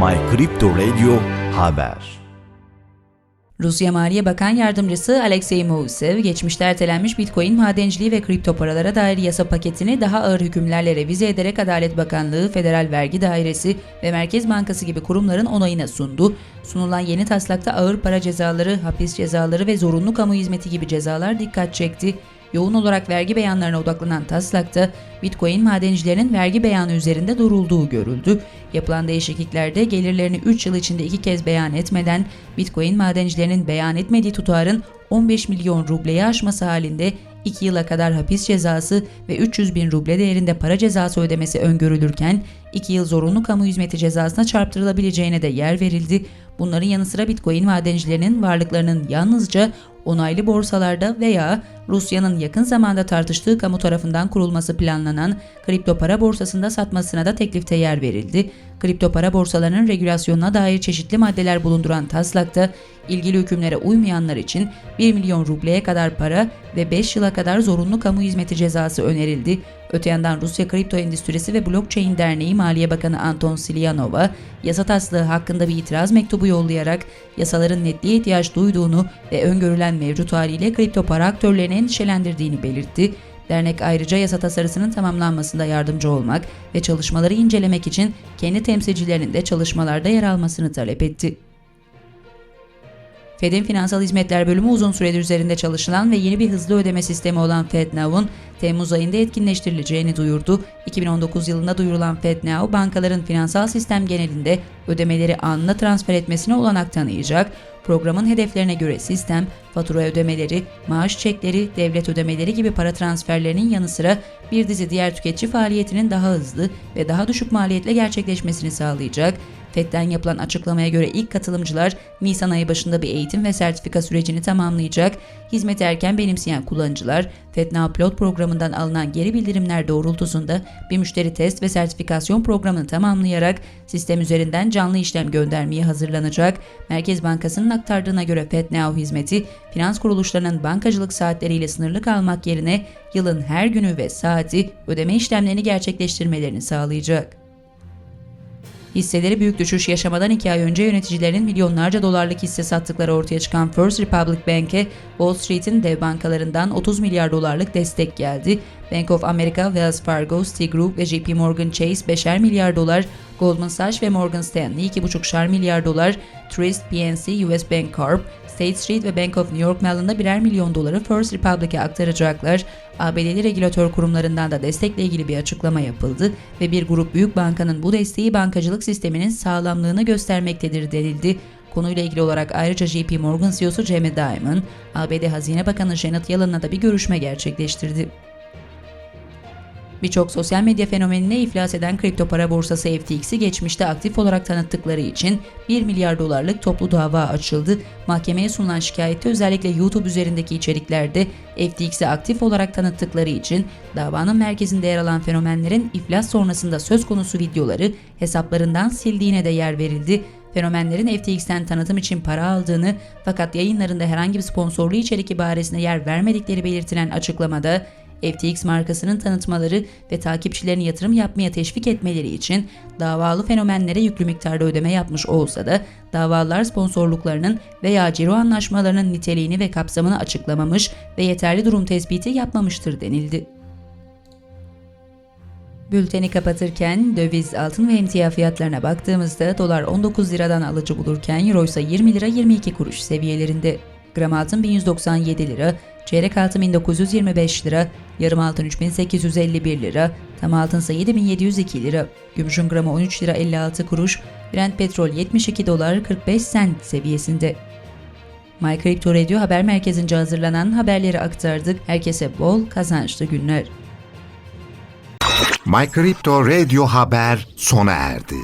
My Crypto Radio Haber Rusya Maliye Bakan Yardımcısı Alexey Moisev, geçmişte ertelenmiş Bitcoin madenciliği ve kripto paralara dair yasa paketini daha ağır hükümlerle revize ederek Adalet Bakanlığı, Federal Vergi Dairesi ve Merkez Bankası gibi kurumların onayına sundu. Sunulan yeni taslakta ağır para cezaları, hapis cezaları ve zorunlu kamu hizmeti gibi cezalar dikkat çekti. Yoğun olarak vergi beyanlarına odaklanan taslakta Bitcoin madencilerinin vergi beyanı üzerinde durulduğu görüldü. Yapılan değişikliklerde gelirlerini 3 yıl içinde iki kez beyan etmeden Bitcoin madencilerinin beyan etmediği tutarın 15 milyon rubleyi aşması halinde 2 yıla kadar hapis cezası ve 300 bin ruble değerinde para cezası ödemesi öngörülürken 2 yıl zorunlu kamu hizmeti cezasına çarptırılabileceğine de yer verildi. Bunların yanı sıra Bitcoin madencilerinin varlıklarının yalnızca onaylı borsalarda veya Rusya'nın yakın zamanda tartıştığı kamu tarafından kurulması planlanan kripto para borsasında satmasına da teklifte yer verildi. Kripto para borsalarının regülasyonuna dair çeşitli maddeler bulunduran taslakta ilgili hükümlere uymayanlar için 1 milyon rubleye kadar para ve 5 yıla kadar zorunlu kamu hizmeti cezası önerildi. Öte yandan Rusya Kripto Endüstrisi ve Blockchain Derneği Maliye Bakanı Anton Silyanova, yasa taslağı hakkında bir itiraz mektubu yollayarak yasaların netliğe ihtiyaç duyduğunu ve öngörülen mevcut haliyle kripto para aktörlerini endişelendirdiğini belirtti. Dernek ayrıca yasa tasarısının tamamlanmasında yardımcı olmak ve çalışmaları incelemek için kendi temsilcilerinin de çalışmalarda yer almasını talep etti. Fed'in Finansal Hizmetler Bölümü uzun süredir üzerinde çalışılan ve yeni bir hızlı ödeme sistemi olan FedNow'un Temmuz ayında etkinleştirileceğini duyurdu. 2019 yılında duyurulan FedNow, bankaların finansal sistem genelinde ödemeleri anında transfer etmesine olanak tanıyacak. Programın hedeflerine göre sistem, fatura ödemeleri, maaş çekleri, devlet ödemeleri gibi para transferlerinin yanı sıra bir dizi diğer tüketici faaliyetinin daha hızlı ve daha düşük maliyetle gerçekleşmesini sağlayacak. FED'den yapılan açıklamaya göre ilk katılımcılar Nisan ayı başında bir eğitim ve sertifika sürecini tamamlayacak. Hizmeti erken benimseyen kullanıcılar FedNow Pilot programından alınan geri bildirimler doğrultusunda bir müşteri test ve sertifikasyon programını tamamlayarak sistem üzerinden canlı işlem göndermeye hazırlanacak. Merkez Bankası'nın aktardığına göre FedNow hizmeti finans kuruluşlarının bankacılık saatleriyle sınırlı kalmak yerine yılın her günü ve saati ödeme işlemlerini gerçekleştirmelerini sağlayacak. Hisseleri büyük düşüş yaşamadan 2 ay önce yöneticilerinin milyonlarca dolarlık hisse sattıkları ortaya çıkan First Republic Bank'e Wall Street'in dev bankalarından 30 milyar dolarlık destek geldi. Bank of America, Wells Fargo, Citigroup ve JP Morgan Chase 5'er milyar dolar, Goldman Sachs ve Morgan Stanley 2,5'şer milyar dolar, Truist, PNC, US Bank Corp, State Street ve Bank of New York Mellon'da birer milyon doları First Republic'e aktaracaklar. ABD'li regülatör kurumlarından da destekle ilgili bir açıklama yapıldı ve bir grup büyük bankanın bu desteği bankacılık sisteminin sağlamlığını göstermektedir denildi. Konuyla ilgili olarak ayrıca JP Morgan CEO'su Jamie Dimon, ABD Hazine Bakanı Janet Yellen'la da bir görüşme gerçekleştirdi. Birçok sosyal medya fenomenine iflas eden kripto para borsası FTX'i geçmişte aktif olarak tanıttıkları için 1 milyar dolarlık toplu dava açıldı. Mahkemeye sunulan şikayette özellikle YouTube üzerindeki içeriklerde FTX'i aktif olarak tanıttıkları için davanın merkezinde yer alan fenomenlerin iflas sonrasında söz konusu videoları hesaplarından sildiğine de yer verildi. Fenomenlerin FTX'ten tanıtım için para aldığını fakat yayınlarında herhangi bir sponsorlu içerik ibaresine yer vermedikleri belirtilen açıklamada FTX markasının tanıtmaları ve takipçilerini yatırım yapmaya teşvik etmeleri için davalı fenomenlere yüklü miktarda ödeme yapmış olsa da davalar sponsorluklarının veya ciro anlaşmalarının niteliğini ve kapsamını açıklamamış ve yeterli durum tespiti yapmamıştır denildi. Bülteni kapatırken döviz, altın ve emtia fiyatlarına baktığımızda dolar 19 liradan alıcı bulurken euro ise 20 lira 22 kuruş seviyelerinde. Gram altın 1197 lira, çeyrek altın 1925 lira, yarım altın 3851 lira, tam altın ise 7702 lira, gümüşün gramı 13 lira 56 kuruş, Brent petrol 72 dolar 45 sent seviyesinde. My Crypto Radio haber merkezince hazırlanan haberleri aktardık. Herkese bol kazançlı günler. My Crypto Radio Haber sona erdi.